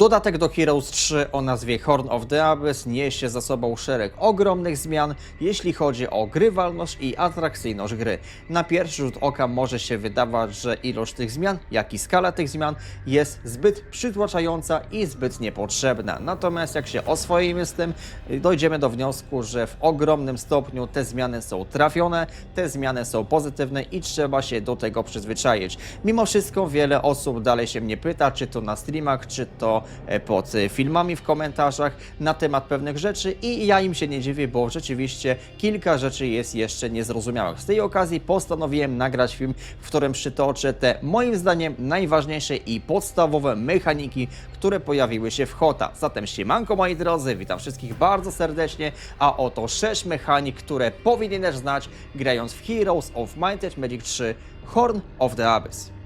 Dodatek do Heroes 3 o nazwie Horn of the Abyss niesie za sobą szereg ogromnych zmian, jeśli chodzi o grywalność i atrakcyjność gry. Na pierwszy rzut oka może się wydawać, że ilość tych zmian, jak i skala tych zmian jest zbyt przytłaczająca i zbyt niepotrzebna. Natomiast jak się oswoimy z tym, dojdziemy do wniosku, że w ogromnym stopniu te zmiany są trafione, te zmiany są pozytywne i trzeba się do tego przyzwyczaić. Mimo wszystko wiele osób dalej się mnie pyta, czy to na streamach, czy to pod e, filmami w komentarzach na temat pewnych rzeczy i ja im się nie dziwię, bo rzeczywiście kilka rzeczy jest jeszcze niezrozumiałych. Z tej okazji postanowiłem nagrać film, w którym przytoczę te moim zdaniem najważniejsze i podstawowe mechaniki, które pojawiły się w HOTA. Zatem siemanko moi drodzy, witam wszystkich bardzo serdecznie, a oto 6 mechanik, które powinieneś znać grając w Heroes of Might Magic 3 Horn of the Abyss.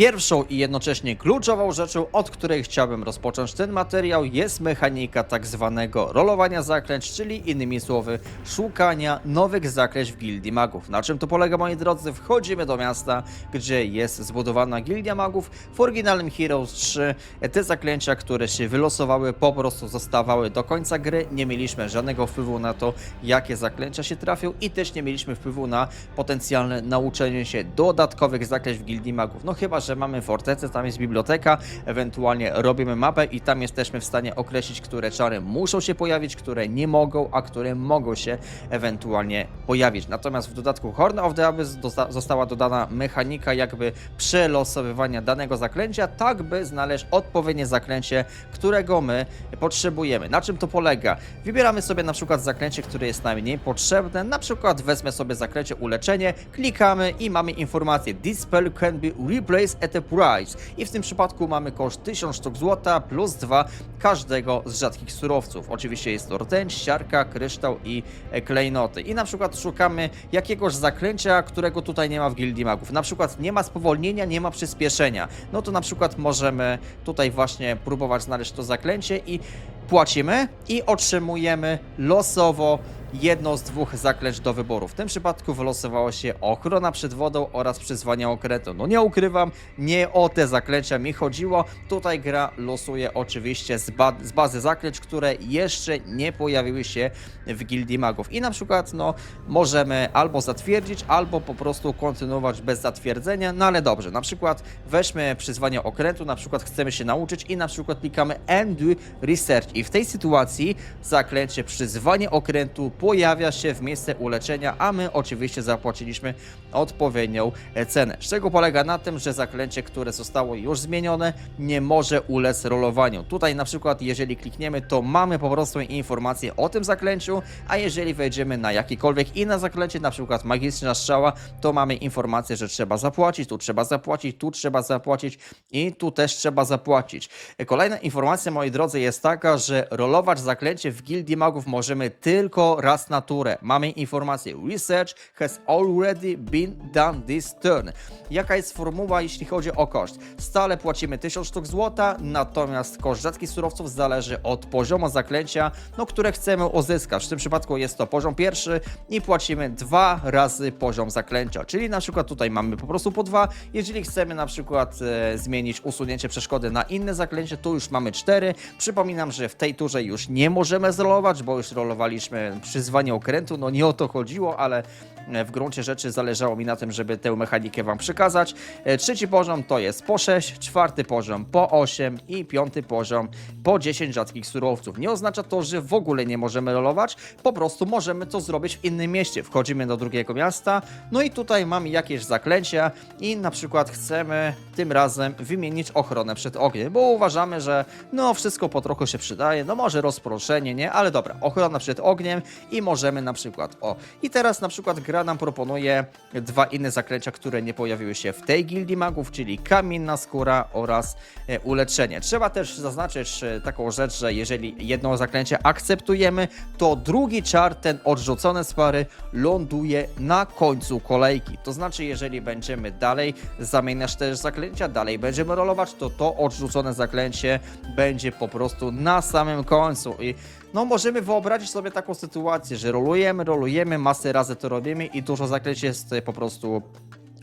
Pierwszą i jednocześnie kluczową rzeczą, od której chciałbym rozpocząć ten materiał, jest mechanika tak zwanego rolowania zaklęć, czyli innymi słowy szukania nowych zaklęć w gildii magów. Na czym to polega, moi drodzy? Wchodzimy do miasta, gdzie jest zbudowana gildia magów. W oryginalnym Heroes 3 te zaklęcia, które się wylosowały, po prostu zostawały do końca gry. Nie mieliśmy żadnego wpływu na to, jakie zaklęcia się trafią i też nie mieliśmy wpływu na potencjalne nauczenie się dodatkowych zaklęć w gildii magów. No chyba, że mamy fortecę, tam jest biblioteka, ewentualnie robimy mapę i tam jesteśmy w stanie określić, które czary muszą się pojawić, które nie mogą, a które mogą się ewentualnie pojawić. Natomiast w dodatku Horn of the Abyss została dodana mechanika jakby przelosowywania danego zaklęcia, tak by znaleźć odpowiednie zaklęcie, którego my potrzebujemy. Na czym to polega? Wybieramy sobie na przykład zaklęcie, które jest nam mniej potrzebne, na przykład wezmę sobie zaklęcie uleczenie, klikamy i mamy informację This spell can be replaced at a price i w tym przypadku mamy koszt 1000 sztuk złota plus 2 każdego z rzadkich surowców. Oczywiście jest to rtęć, siarka, kryształ i e, klejnoty. I na przykład szukamy jakiegoś zaklęcia, którego tutaj nie ma w Gildii Magów. Na przykład nie ma spowolnienia, nie ma przyspieszenia. No to na przykład możemy tutaj właśnie próbować znaleźć to zaklęcie i płacimy i otrzymujemy losowo jedno z dwóch zaklęć do wyboru. W tym przypadku wylosowało się ochrona przed wodą oraz przyzwanie okrętu. No nie ukrywam, nie o te zaklęcia mi chodziło. Tutaj gra losuje oczywiście z, ba z bazy zaklęć, które jeszcze nie pojawiły się w Gildii Magów. I na przykład no możemy albo zatwierdzić, albo po prostu kontynuować bez zatwierdzenia. No ale dobrze, na przykład weźmy przyzwanie okrętu, na przykład chcemy się nauczyć i na przykład klikamy End Research i w tej sytuacji zaklęcie przyzwanie okrętu pojawia się w miejsce uleczenia, a my oczywiście zapłaciliśmy odpowiednią cenę. Z czego polega na tym, że zaklęcie, które zostało już zmienione, nie może ulec rolowaniu. Tutaj na przykład, jeżeli klikniemy, to mamy po prostu informację o tym zaklęciu, a jeżeli wejdziemy na jakiekolwiek inne zaklęcie, na przykład magiczna strzała, to mamy informację, że trzeba zapłacić, tu trzeba zapłacić, tu trzeba zapłacić i tu też trzeba zapłacić. Kolejna informacja, moi drodzy, jest taka, że rolować zaklęcie w Gildii Magów możemy tylko raz na turę. Mamy informację Research has already been done this turn. Jaka jest formuła, jeśli chodzi o koszt? Stale płacimy 1000 sztuk złota, natomiast koszt rzadkich surowców zależy od poziomu zaklęcia, no, które chcemy uzyskać. W tym przypadku jest to poziom pierwszy i płacimy dwa razy poziom zaklęcia. Czyli na przykład tutaj mamy po prostu po dwa. Jeżeli chcemy na przykład e, zmienić usunięcie przeszkody na inne zaklęcie, to już mamy cztery. Przypominam, że w tej turze już nie możemy zrolować, bo już rolowaliśmy przyzwanie okrętu. No nie o to chodziło, ale e, w gruncie rzeczy zależało mi na tym, żeby tę mechanikę Wam przekazać. E, Trzeci poziom to jest po 6, czwarty poziom po 8 i piąty poziom po 10 rzadkich surowców. Nie oznacza to, że w ogóle nie możemy rolować, po prostu możemy to zrobić w innym mieście. Wchodzimy do drugiego miasta, no i tutaj mamy jakieś zaklęcia i na przykład chcemy tym razem wymienić ochronę przed ogniem, bo uważamy, że no wszystko po trochu się przydaje, no może rozproszenie, nie? Ale dobra, ochrona przed ogniem i możemy na przykład, o, i teraz na przykład gra nam proponuje dwa inne zaklęcia, które nie pojawiły się w tej gildii magów, czyli kamienna skóra oraz e, uleczenie. Trzeba też zaznaczyć e, taką rzecz, że jeżeli jedno zaklęcie akceptujemy, to drugi czar, ten odrzucony z pary, ląduje na końcu kolejki. To znaczy, jeżeli będziemy dalej zamieniać też zaklęcia, dalej będziemy rolować, to to odrzucone zaklęcie będzie po prostu na samym końcu. I no możemy wyobrazić sobie taką sytuację, że rolujemy, rolujemy, masę razy to robimy i dużo zaklęć jest po prostu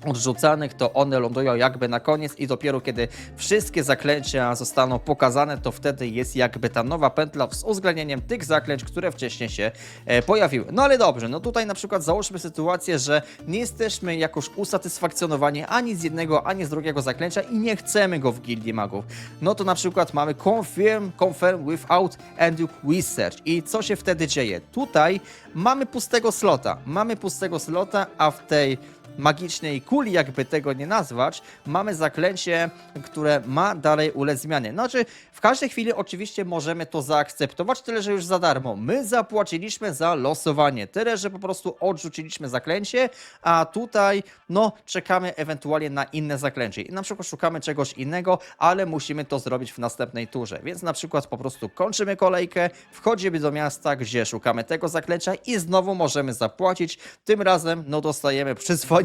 odrzucanych, to one lądują jakby na koniec i dopiero kiedy wszystkie zaklęcia zostaną pokazane, to wtedy jest jakby ta nowa pętla z uwzględnieniem tych zaklęć, które wcześniej się e, pojawiły. No ale dobrze, no tutaj na przykład załóżmy sytuację, że nie jesteśmy jakoś usatysfakcjonowani ani z jednego, ani z drugiego zaklęcia i nie chcemy go w Gildii Magów. No to na przykład mamy confirm, confirm without Enduk Research i co się wtedy dzieje? Tutaj mamy pustego slota, mamy pustego slota, a w tej magicznej kuli, jakby tego nie nazwać, mamy zaklęcie, które ma dalej ulec zmianie. Znaczy, w każdej chwili oczywiście możemy to zaakceptować, tyle że już za darmo. My zapłaciliśmy za losowanie, tyle że po prostu odrzuciliśmy zaklęcie, a tutaj, no, czekamy ewentualnie na inne zaklęcie. I na przykład szukamy czegoś innego, ale musimy to zrobić w następnej turze. Więc na przykład po prostu kończymy kolejkę, wchodzimy do miasta, gdzie szukamy tego zaklęcia i znowu możemy zapłacić. Tym razem, no, dostajemy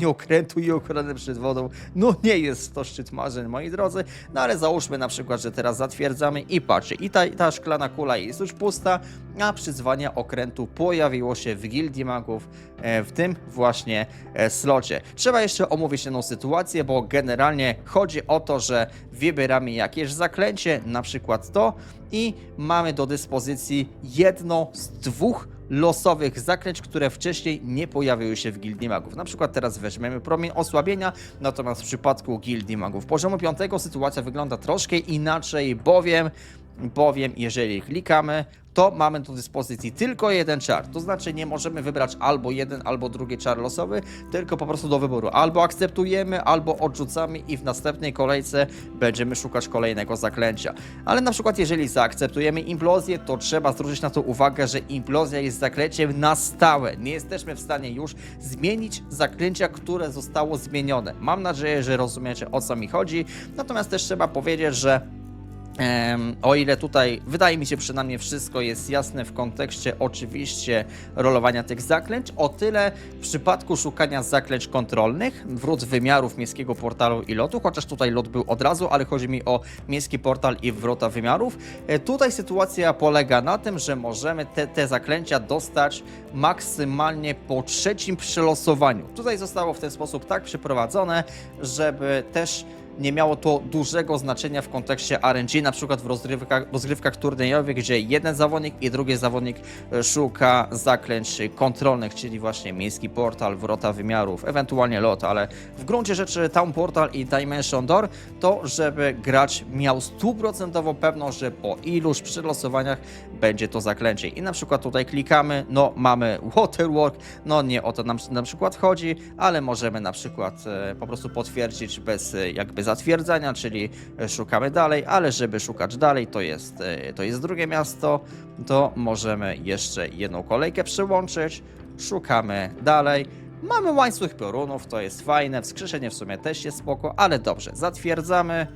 przyzwanie okrętu i ochronę przed wodą. No, nie jest to szczyt marzeń, moi drodzy, no ale załóżmy na przykład, że teraz zatwierdzamy i patrzcie, i ta, ta szklana kula jest już pusta, a przyzwanie okrętu pojawiło się w Gildii Magów e, w tym właśnie e, slocie. Trzeba jeszcze omówić jedną sytuację, bo generalnie chodzi o to, że wybieramy jakieś zaklęcie, na przykład to, i mamy do dyspozycji jedno z dwóch losowych zaklęć, które wcześniej nie pojawiły się w Gildii Magów. Na przykład teraz weźmiemy promień osłabienia, natomiast w przypadku Gildii Magów poziomu 5 sytuacja wygląda troszkę inaczej, bowiem bowiem jeżeli klikamy, to mamy do dyspozycji tylko jeden czar. To znaczy nie możemy wybrać albo jeden, albo drugi czar losowy, tylko po prostu do wyboru. Albo akceptujemy, albo odrzucamy i w następnej kolejce będziemy szukać kolejnego zaklęcia. Ale na przykład jeżeli zaakceptujemy implozję, to trzeba zwrócić na to uwagę, że implozja jest zaklęciem na stałe. Nie jesteśmy w stanie już zmienić zaklęcia, które zostało zmienione. Mam nadzieję, że rozumiecie o co mi chodzi. Natomiast też trzeba powiedzieć, że o ile tutaj wydaje mi się przynajmniej wszystko jest jasne w kontekście oczywiście rolowania tych zaklęć, o tyle w przypadku szukania zaklęć kontrolnych, wrót wymiarów miejskiego portalu i lotu, chociaż tutaj lot był od razu, ale chodzi mi o miejski portal i wrota wymiarów, e, tutaj sytuacja polega na tym, że możemy te, te zaklęcia dostać maksymalnie po trzecim przelosowaniu. Tutaj zostało w ten sposób tak przeprowadzone, żeby też nie miało to dużego znaczenia w kontekście RNG, na przykład w rozgrywkach, rozgrywkach turniejowych, gdzie jeden zawodnik i drugi zawodnik e, szuka zaklęć kontrolnych, czyli właśnie miejski portal, wrota wymiarów, ewentualnie lot, ale w gruncie rzeczy Town Portal i Dimension Door to, żeby gracz miał stuprocentową pewność, że po iluś przylosowaniach będzie to zaklęcie. I na przykład tutaj klikamy, no mamy Waterwork, no nie o to nam na przykład chodzi, ale możemy na przykład e, po prostu potwierdzić bez e, jakby zatwierdzania, czyli e, szukamy dalej, ale żeby szukać dalej, to jest, e, to jest drugie miasto, to możemy jeszcze jedną kolejkę przyłączyć, szukamy dalej. Mamy łańcuch piorunów, to jest fajne, wskrzeszenie w sumie też jest spoko, ale dobrze, zatwierdzamy.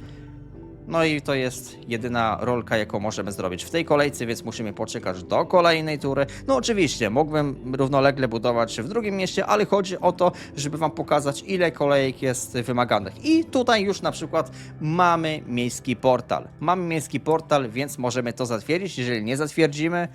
No i to jest jedyna rolka, jaką możemy zrobić w tej kolejce, więc musimy poczekać do kolejnej tury. No oczywiście, mógłbym równolegle budować w drugim mieście, ale chodzi o to, żeby wam pokazać, ile kolejek jest wymaganych. I tutaj już na przykład mamy miejski portal. Mamy miejski portal, więc możemy to zatwierdzić. Jeżeli nie zatwierdzimy,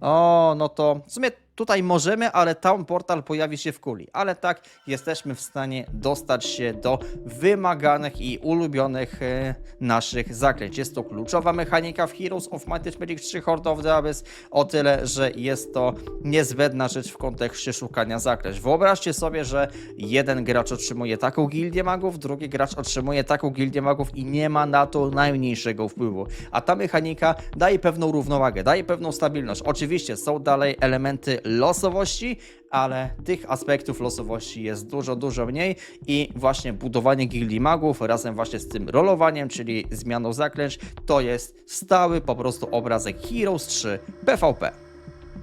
o, no to w sumie tutaj możemy, ale Town Portal pojawi się w kuli. Ale tak, jesteśmy w stanie dostać się do wymaganych i ulubionych e, naszych zaklęć. Jest to kluczowa mechanika w Heroes of Might and Magic 3 Horde of the Abyss, o tyle, że jest to niezbędna rzecz w kontekście szukania zaklęć. Wyobraźcie sobie, że jeden gracz otrzymuje taką gildię magów, drugi gracz otrzymuje taką gildię magów i nie ma na to najmniejszego wpływu. A ta mechanika daje pewną równowagę, daje pewną stabilność. Oczywiście są dalej elementy losowości, ale tych aspektów losowości jest dużo, dużo mniej i właśnie budowanie gildii magów razem właśnie z tym rolowaniem, czyli zmianą zaklęć, to jest stały po prostu obrazek Heroes 3 PvP.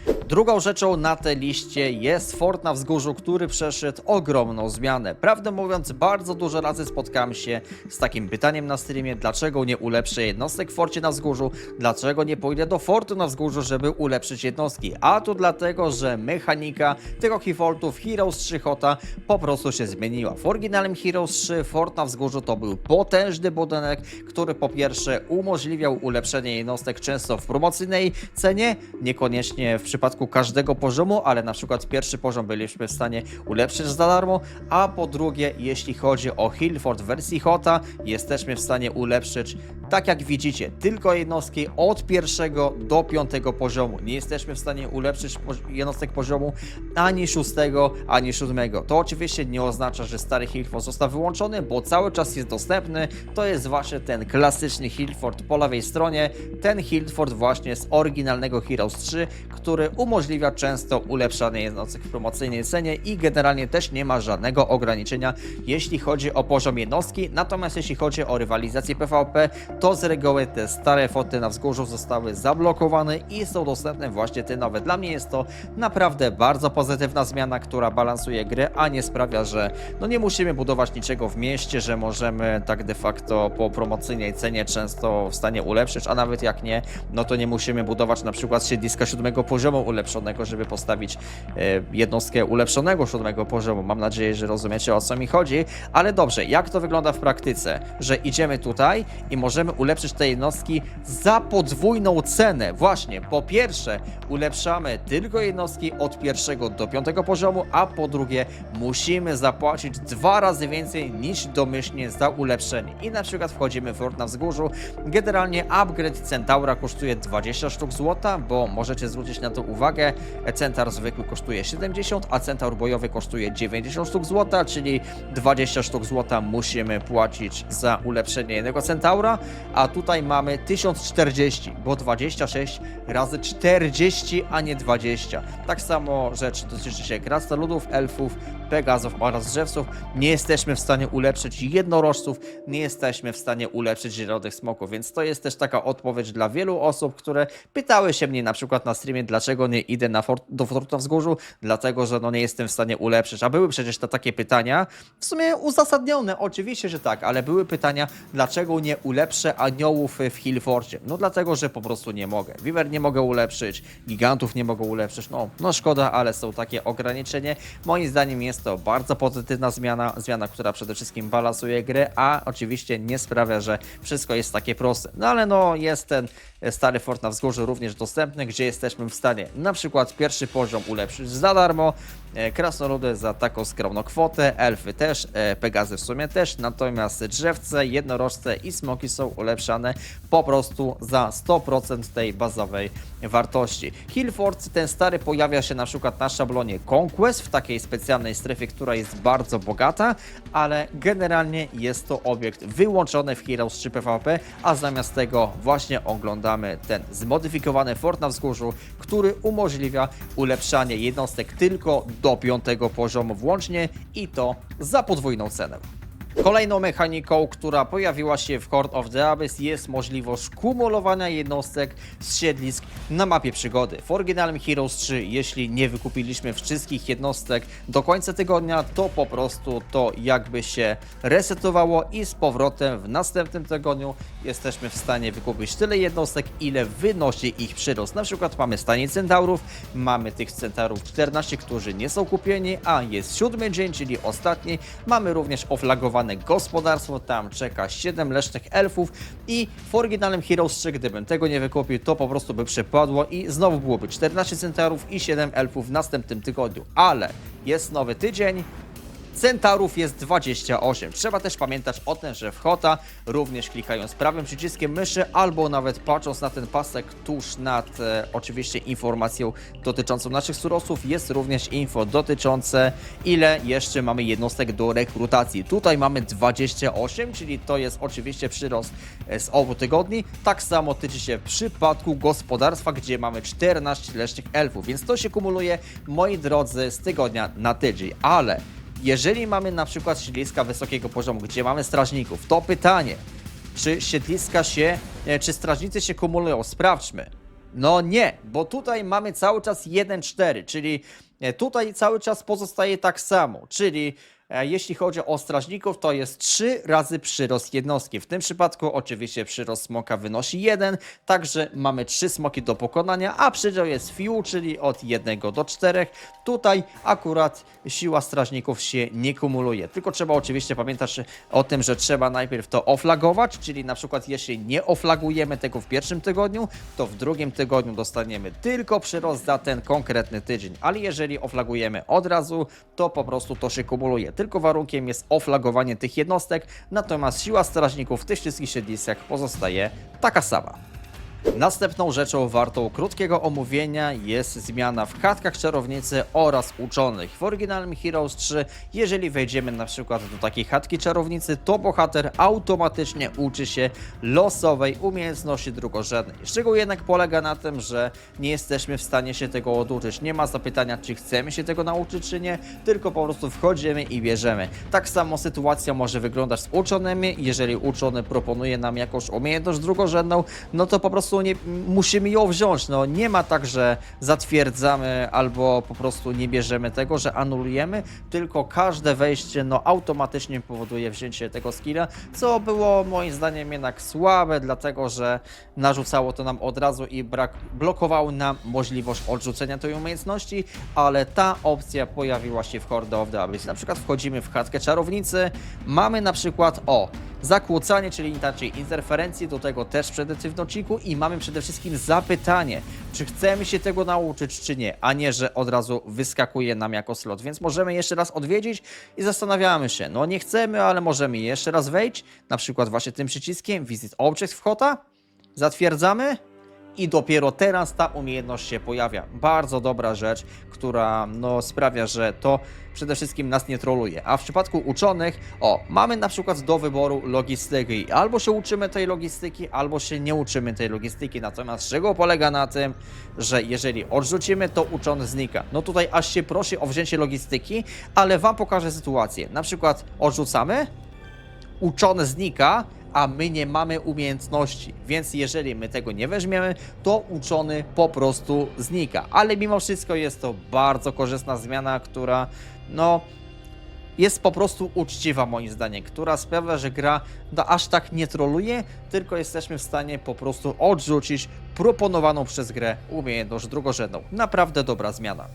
Drugą rzeczą na tej liście jest fort na wzgórzu, który przeszedł ogromną zmianę. Prawdę mówiąc, bardzo dużo razy spotkałem się z takim pytaniem na streamie, dlaczego nie ulepszę jednostek w forcie na wzgórzu, dlaczego nie pójdę do fortu na wzgórzu, żeby ulepszyć jednostki. A to dlatego, że mechanika tego Hifortu w Heroes 3 Hota po prostu się zmieniła. W oryginalnym Heroes 3 fort na wzgórzu to był potężny budynek, który po pierwsze umożliwiał ulepszenie jednostek często w promocyjnej cenie, niekoniecznie w przypadku każdego poziomu, ale na przykład pierwszy poziom byliśmy w stanie ulepszyć za darmo, a po drugie, jeśli chodzi o Hillfort w wersji Hota, jesteśmy w stanie ulepszyć, tak jak widzicie, tylko jednostki od pierwszego do piątego poziomu. Nie jesteśmy w stanie ulepszyć jednostek poziomu ani szóstego, ani siódmego. To oczywiście nie oznacza, że stary Hillfort został wyłączony, bo cały czas jest dostępny. To jest właśnie ten klasyczny Hillfort po lewej stronie. Ten Hillfort właśnie z oryginalnego Heroes 3, który umożliwia często ulepszanie jednostek w promocyjnej cenie i generalnie też nie ma żadnego ograniczenia, jeśli chodzi o poziom jednostki. Natomiast jeśli chodzi o rywalizację PvP, to z reguły te stare foty na wzgórzu zostały zablokowane i są dostępne właśnie te nowe. Dla mnie jest to naprawdę bardzo pozytywna zmiana, która balansuje grę, a nie sprawia, że no nie musimy budować niczego w mieście, że możemy tak de facto po promocyjnej cenie często w stanie ulepszyć, a nawet jak nie, no to nie musimy budować na przykład siedliska siódmego poziomu ulepszonego, żeby postawić e, jednostkę ulepszonego siódmego poziomu. Mam nadzieję, że rozumiecie o co mi chodzi, ale dobrze, jak to wygląda w praktyce? Że idziemy tutaj i możemy ulepszyć te jednostki za podwójną cenę. Właśnie, po pierwsze ulepszamy tylko jednostki od pierwszego do piątego poziomu, a po drugie musimy zapłacić dwa razy więcej niż domyślnie za ulepszenie. I na przykład wchodzimy w Fort na wzgórzu. Generalnie upgrade Centaura kosztuje 20 sztuk złota, bo możecie zwrócić na to uwagę. Centaur zwykły kosztuje 70, a Centaur bojowy kosztuje 90 sztuk złota, czyli 20 sztuk złota musimy płacić za ulepszenie jednego Centaura, a tutaj mamy 1040, bo 26 razy 40, a nie 20. Tak samo rzecz dotyczy się krasnoludów, elfów, pegazów oraz drzewców. Nie jesteśmy w stanie ulepszyć jednorożców, nie jesteśmy w stanie ulepszyć zielonych smoków, więc to jest też taka odpowiedź dla wielu osób, które pytały się mnie na przykład na streamie, dlaczego nie idę na fort, do Fortu na Wzgórzu, dlatego, że no nie jestem w stanie ulepszyć, a były przecież te takie pytania, w sumie uzasadnione, oczywiście, że tak, ale były pytania, dlaczego nie ulepszę aniołów w Hillforcie, no dlatego, że po prostu nie mogę, Weaver nie mogę ulepszyć, gigantów nie mogę ulepszyć, no, no szkoda, ale są takie ograniczenie, moim zdaniem jest to bardzo pozytywna zmiana, zmiana, która przede wszystkim balansuje grę, a oczywiście nie sprawia, że wszystko jest takie proste. No ale no jest ten stary fort na wzgórzu również dostępny, gdzie jesteśmy w stanie na przykład pierwszy poziom ulepszyć za darmo, e, krasnoludy za taką skromną kwotę, elfy też, e, pegazy w sumie też, natomiast drzewce, jednorożce i smoki są ulepszane po prostu za 100% tej bazowej wartości. Hillfort ten stary pojawia się na przykład na szablonie Conquest w takiej specjalnej strefie, która jest bardzo bogata, ale generalnie jest to obiekt wyłączony w Heroes 3 PvP, a zamiast tego właśnie oglądamy ten zmodyfikowany fort na wzgórzu, który umożliwia ulepszanie jednostek tylko do piątego poziomu włącznie i to za podwójną cenę. Kolejną mechaniką, która pojawiła się w Horde of the Abyss jest możliwość kumulowania jednostek z siedlisk na mapie przygody. W oryginalnym Heroes 3, jeśli nie wykupiliśmy wszystkich jednostek do końca tygodnia, to po prostu to jakby się resetowało i z powrotem w następnym tygodniu jesteśmy w stanie wykupić tyle jednostek, ile wynosi ich przyrost. Na przykład mamy stanie centaurów, mamy tych centaurów 14, którzy nie są kupieni, a jest siódmy dzień, czyli ostatni. Mamy również oflagowane gospodarstwo, tam czeka 7 lesznych elfów i w oryginalnym Heroes 3, gdybym tego nie wykupił, to po prostu by przepadło i znowu byłoby 14 centaurów i 7 elfów w następnym tygodniu. Ale jest nowy tydzień, Centaurów jest 28. Trzeba też pamiętać o tym, że w Hota również klikając prawym przyciskiem myszy albo nawet patrząc na ten pasek tuż nad e, oczywiście informacją dotyczącą naszych surowców jest również info dotyczące ile jeszcze mamy jednostek do rekrutacji. Tutaj mamy 28, czyli to jest oczywiście przyrost e, z obu tygodni. Tak samo tyczy się w przypadku gospodarstwa, gdzie mamy 14 lesznych elfów, więc to się kumuluje, moi drodzy, z tygodnia na tydzień, ale jeżeli mamy na przykład siedliska wysokiego poziomu, gdzie mamy strażników, to pytanie, czy siedliska się, e, czy strażnicy się kumulują? Sprawdźmy. No nie, bo tutaj mamy cały czas 1-4, czyli e, tutaj cały czas pozostaje tak samo, czyli Jeśli chodzi o strażników, to jest 3 razy przyrost jednostki. W tym przypadku oczywiście przyrost smoka wynosi 1, także mamy 3 smoki do pokonania, a przedział jest few, czyli od 1 do 4. Tutaj akurat siła strażników się nie kumuluje, tylko trzeba oczywiście pamiętać o tym, że trzeba najpierw to oflagować, czyli na przykład jeśli nie oflagujemy tego w pierwszym tygodniu, to w drugim tygodniu dostaniemy tylko przyrost za ten konkretny tydzień, ale jeżeli oflagujemy od razu, to po prostu to się kumuluje. Tylko warunkiem jest oflagowanie tych jednostek, natomiast siła strażników w tych wszystkich siedliskach pozostaje taka sama. Następną rzeczą wartą krótkiego omówienia jest zmiana w chatkach czarownicy oraz uczonych. W oryginalnym Heroes 3, jeżeli wejdziemy na przykład do takiej chatki czarownicy, to bohater automatycznie uczy się losowej umiejętności drugorzędnej. Szczegół jednak polega na tym, że nie jesteśmy w stanie się tego oduczyć. Nie ma zapytania, czy chcemy się tego nauczyć, czy nie, tylko po prostu wchodzimy i bierzemy. Tak samo sytuacja może wyglądać z uczonymi. Jeżeli uczony proponuje nam jakąś umiejętność drugorzędną, no to po prostu nie, musimy ją wziąć. No nie ma tak, że zatwierdzamy albo po prostu nie bierzemy tego, że anulujemy, tylko każde wejście no automatycznie powoduje wzięcie tego skilla, co było moim zdaniem jednak słabe, dlatego że narzucało to nam od razu i brak blokowało nam możliwość odrzucenia tej umiejętności, ale ta opcja pojawiła się w Horde of the Abyss. Na przykład wchodzimy w chatkę czarownicy, mamy na przykład o zakłócanie, czyli inaczej interferencje, do tego też przed w i mamy przede wszystkim zapytanie, czy chcemy się tego nauczyć, czy nie, a nie, że od razu wyskakuje nam jako slot, więc możemy jeszcze raz odwiedzić i zastanawiamy się, no nie chcemy, ale możemy jeszcze raz wejść, na przykład właśnie tym przyciskiem Visit Object w Hota, zatwierdzamy i dopiero teraz ta umiejętność się pojawia. Bardzo dobra rzecz, która no, sprawia, że to przede wszystkim nas nie troluje. A w przypadku uczonych, o, mamy na przykład do wyboru logistyki. Albo się uczymy tej logistyki, albo się nie uczymy tej logistyki. Natomiast czego polega na tym, że jeżeli odrzucimy, to uczony znika. No tutaj aż się prosi o wzięcie logistyki, ale wam pokażę sytuację. Na przykład odrzucamy, uczony znika, a my nie mamy umiejętności. Więc jeżeli my tego nie weźmiemy, to uczony po prostu znika. Ale mimo wszystko jest to bardzo korzystna zmiana, która no jest po prostu uczciwa moim zdaniem, która sprawia, że gra no, aż tak nie troluje, tylko jesteśmy w stanie po prostu odrzucić proponowaną przez grę umiejętność drugorzędną. Naprawdę dobra zmiana.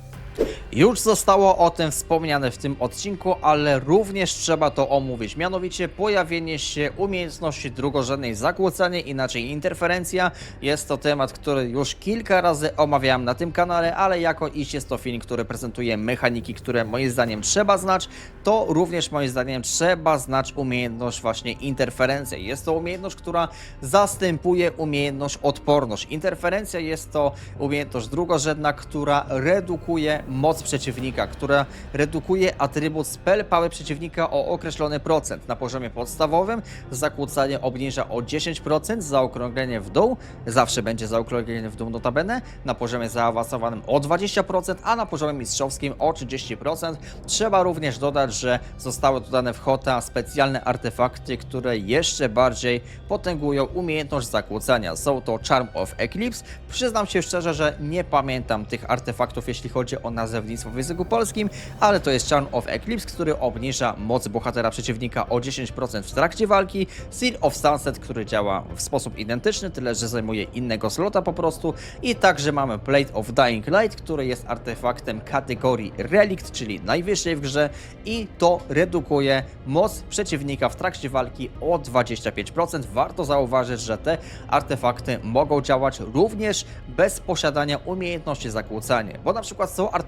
Już zostało o tym wspomniane w tym odcinku, ale również trzeba to omówić. Mianowicie pojawienie się umiejętności drugorzędnej zakłócanie, inaczej interferencja. Jest to temat, który już kilka razy omawiałem na tym kanale, ale jako iż jest to film, który prezentuje mechaniki, które moim zdaniem trzeba znać, to również moim zdaniem trzeba znać umiejętność właśnie interferencja. Jest to umiejętność, która zastępuje umiejętność odporność. Interferencja jest to umiejętność drugorzędna, która redukuje moc przeciwnika, która redukuje atrybut spell power przeciwnika o określony procent. Na poziomie podstawowym zakłócanie obniża o 10%, zaokrąglenie w dół, zawsze będzie zaokrąglenie w dół notabene, na poziomie zaawansowanym o 20%, a na poziomie mistrzowskim o 30%. Trzeba również dodać, że zostały dodane w HOTA specjalne artefakty, które jeszcze bardziej potęgują umiejętność zakłócania. Są to Charm of Eclipse. Przyznam się szczerze, że nie pamiętam tych artefaktów, jeśli chodzi o nazewnictwo w języku polskim, ale to jest Charm of Eclipse, który obniża moc bohatera przeciwnika o 10% w trakcie walki. Seal of Sunset, który działa w sposób identyczny, tyle że zajmuje innego slota po prostu. I także mamy Plate of Dying Light, który jest artefaktem kategorii Relict, czyli najwyższej w grze i to redukuje moc przeciwnika w trakcie walki o 25%. Warto zauważyć, że te artefakty mogą działać również bez posiadania umiejętności zakłócania, bo na przykład są artefakty,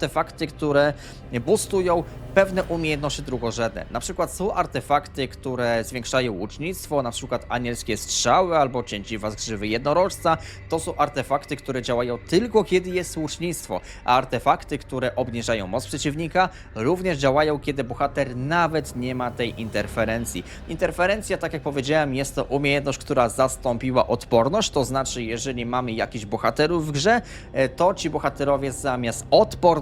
które boostują pewne umiejętności drugorzędne. Na przykład są artefakty, które zwiększają łucznictwo, na przykład anielskie strzały albo cięciwa z grzywy jednorożca. To są artefakty, które działają tylko kiedy jest łucznictwo, a artefakty, które obniżają moc przeciwnika, również działają, kiedy bohater nawet nie ma tej interferencji. Interferencja, tak jak powiedziałem, jest to umiejętność, która zastąpiła odporność, to znaczy, jeżeli mamy jakichś bohaterów w grze, e, to ci bohaterowie zamiast odporności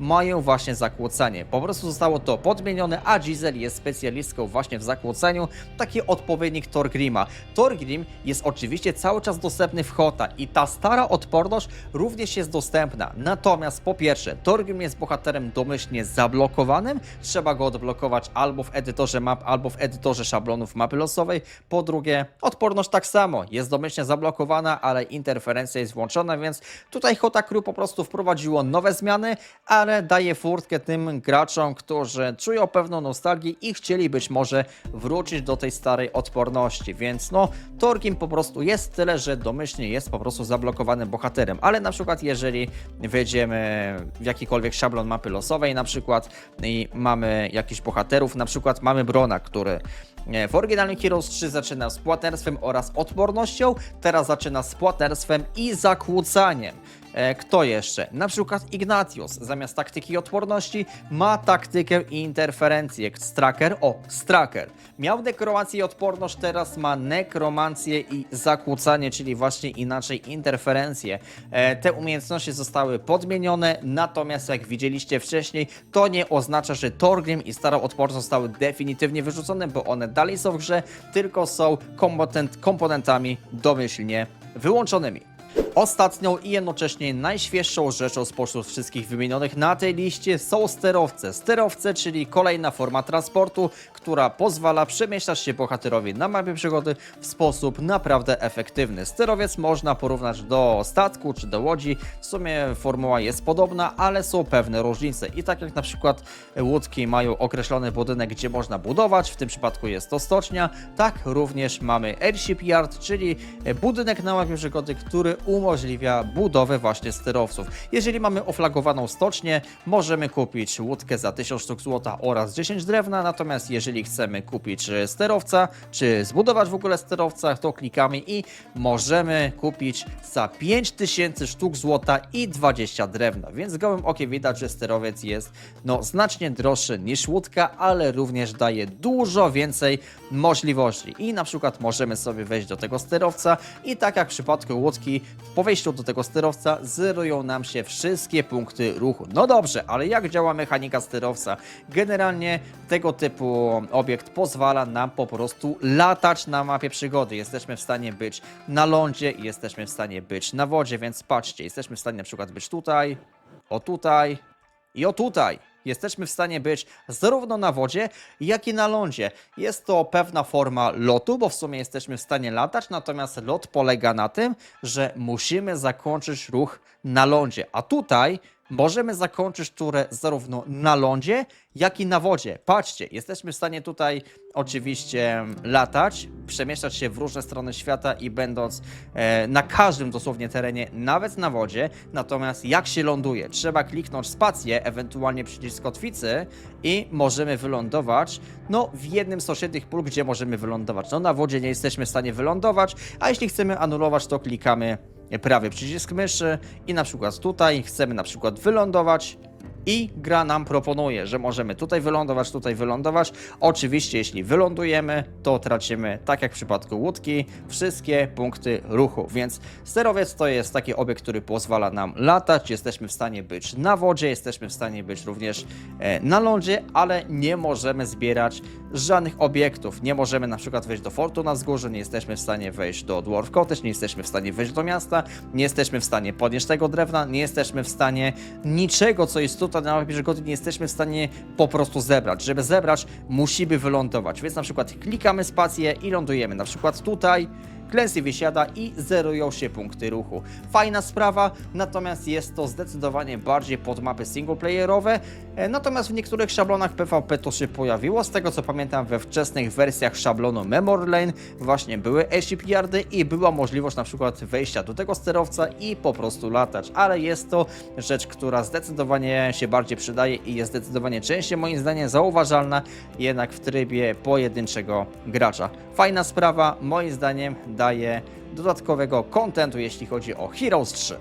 mają właśnie zakłócanie. Po prostu zostało to podmienione, a Giselle jest specjalistką właśnie w zakłóceniu, taki odpowiednik Torgrima. Torgrim jest oczywiście cały czas dostępny w Hota i ta stara odporność również jest dostępna. Natomiast po pierwsze, Torgrim jest bohaterem domyślnie zablokowanym, trzeba go odblokować albo w edytorze map, albo w edytorze szablonów mapy losowej. Po drugie, odporność tak samo, jest domyślnie zablokowana, ale interferencja jest włączona, więc tutaj Hota Crew po prostu wprowadziło nowe zmiany, ale daje furtkę tym graczom, którzy czują pewną nostalgię i chcieli być może wrócić do tej starej odporności, więc no, Torgrim po prostu jest tyle, że domyślnie jest po prostu zablokowanym bohaterem, ale na przykład jeżeli wejdziemy w jakikolwiek szablon mapy losowej na przykład i mamy jakichś bohaterów, na przykład mamy Brona, który e, w oryginalnym Heroes 3 zaczyna z płatnerstwem oraz odpornością, teraz zaczyna z płatnerstwem i zakłócaniem. E, Kto jeszcze? Na przykład Ignatius zamiast taktyki odporności ma taktykę i interferencję. Straker, o, Straker. Miał nekromancję i odporność, teraz ma nekromancję i zakłócanie, czyli właśnie inaczej interferencję. E, Te umiejętności zostały podmienione, natomiast jak widzieliście wcześniej, to nie oznacza, że Torgrim i Stara Odporność zostały definitywnie wyrzucone, bo one dalej są w grze, tylko są komponent, komponentami domyślnie wyłączonymi. Ostatnią i jednocześnie najświeższą rzeczą spośród wszystkich wymienionych na tej liście są sterowce. Sterowce, czyli kolejna forma transportu, która pozwala przemieszczać się bohaterowi na mapie przygody w sposób naprawdę efektywny. Sterowiec można porównać do statku czy do łodzi. W sumie formuła jest podobna, ale są pewne różnice. I tak jak na przykład łódki mają określony budynek, gdzie można budować, w tym przypadku jest to stocznia, tak również mamy Airship Yard, czyli budynek na mapie przygody, który umożliwia budowę właśnie sterowców. Jeżeli mamy oflagowaną stocznię, możemy kupić łódkę za 1000 sztuk złota oraz 10 drewna, natomiast jeżeli chcemy kupić sterowca, czy zbudować w ogóle sterowca, to klikamy i możemy kupić za 5000 sztuk złota i 20 drewna, więc gołym okiem widać, że sterowiec jest no znacznie droższy niż łódka, ale również daje dużo więcej możliwości i na przykład możemy sobie wejść do tego sterowca i tak jak w przypadku łódki, po wejściu do tego sterowca zerują nam się wszystkie punkty ruchu. No dobrze, ale jak działa mechanika sterowca? Generalnie tego typu obiekt pozwala nam po prostu latać na mapie przygody. Jesteśmy w stanie być na lądzie i jesteśmy w stanie być na wodzie, więc patrzcie, jesteśmy w stanie na przykład być tutaj, o tutaj i o tutaj. Jesteśmy w stanie być zarówno na wodzie, jak i na lądzie. Jest to pewna forma lotu, bo w sumie jesteśmy w stanie latać, natomiast lot polega na tym, że musimy zakończyć ruch na lądzie. A tutaj możemy zakończyć turę zarówno na lądzie, jak i na wodzie. Patrzcie, jesteśmy w stanie tutaj oczywiście latać, przemieszczać się w różne strony świata i będąc e, na każdym dosłownie terenie, nawet na wodzie. Natomiast jak się ląduje? Trzeba kliknąć spację, ewentualnie przycisk kotwicy i możemy wylądować no, w jednym z sąsiednich pól, gdzie możemy wylądować. No na wodzie nie jesteśmy w stanie wylądować, a jeśli chcemy anulować, to klikamy prawy przycisk myszy i na przykład tutaj chcemy na przykład wylądować i gra nam proponuje, że możemy tutaj wylądować, tutaj wylądować. Oczywiście, jeśli wylądujemy, to tracimy, tak jak w przypadku łódki, wszystkie punkty ruchu. Więc sterowiec to jest taki obiekt, który pozwala nam latać. Jesteśmy w stanie być na wodzie, jesteśmy w stanie być również e, na lądzie, ale nie możemy zbierać żadnych obiektów. Nie możemy na przykład wejść do fortu na wzgórzu, nie jesteśmy w stanie wejść do Dwarf Cottage, nie jesteśmy w stanie wejść do miasta, nie jesteśmy w stanie podnieść tego drewna, nie jesteśmy w stanie niczego, co jest tutaj na mapie przygody, nie jesteśmy w stanie po prostu zebrać. Żeby zebrać, musimy wylądować. Więc na przykład klikamy spację i lądujemy na przykład tutaj. Klęsy wysiada i zerują się punkty ruchu. Fajna sprawa, natomiast jest to zdecydowanie bardziej pod mapy singleplayerowe. E, Natomiast w niektórych szablonach PvP to się pojawiło. Z tego co pamiętam, we wczesnych wersjach szablonu Memory Lane właśnie były airship yardy i była możliwość na przykład wejścia do tego sterowca i po prostu latać. Ale jest to rzecz, która zdecydowanie się bardziej przydaje i jest zdecydowanie częściej moim zdaniem zauważalna jednak w trybie pojedynczego gracza. Fajna sprawa, moim zdaniem daje dodatkowego kontentu, jeśli chodzi o Heroes 3.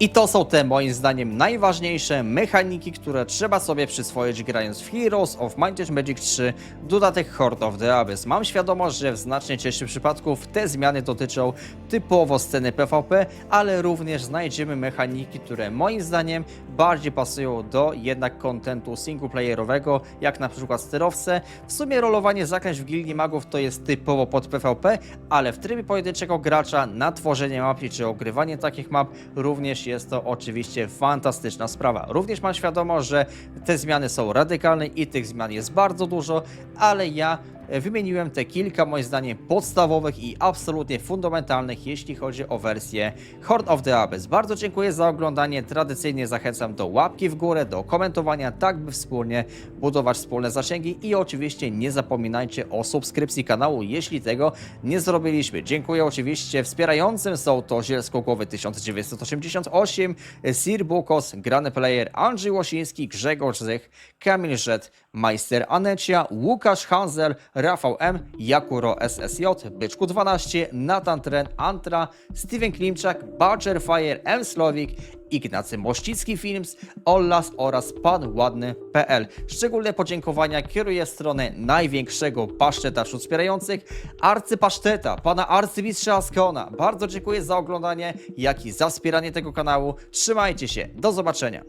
I to są te moim zdaniem najważniejsze mechaniki, które trzeba sobie przyswoić grając w Heroes of Might and Magic 3 dodatek Horde of the Abyss. Mam świadomość, że w znacznie części przypadków te zmiany dotyczą typowo sceny PvP, ale również znajdziemy mechaniki, które moim zdaniem bardziej pasują do jednak kontentu singleplayerowego, jak na przykład sterowce. W sumie rolowanie zaklęć w Gildii Magów to jest typowo pod PvP, ale w trybie pojedynczego gracza na tworzenie map czy ogrywanie takich map również jest to oczywiście fantastyczna sprawa. Również mam świadomość, że te zmiany są radykalne i tych zmian jest bardzo dużo, ale ja wymieniłem te kilka moim zdaniem podstawowych i absolutnie fundamentalnych, jeśli chodzi o wersję Horde of the Abyss. Bardzo dziękuję za oglądanie. Tradycyjnie zachęcam do łapki w górę, do komentowania, tak by wspólnie budować wspólne zasięgi i oczywiście nie zapominajcie o subskrypcji kanału, jeśli tego nie zrobiliśmy. Dziękuję oczywiście wspierającym, są to Zielsko Głowy 1988, Sir Bukos, Grany Player, Andrzej Łosiński, Grzegorz Zych, Kamil Żet, Majster Anecia, Łukasz Hanzel, Rafał M, Jakuro SSJ, Byczku 12, Nathan Tren, Antra, Steven Klimczak, Badger Fire, M Slowik, Ignacy Mościcki Films, Ollas oraz Pan Ładny.pl. Szczególne podziękowania kieruję w stronę największego paszteta wśród wspierających, arcypaszteta, pana arcymistrza Askona. Bardzo dziękuję za oglądanie, jak i za wspieranie tego kanału. Trzymajcie się, do zobaczenia.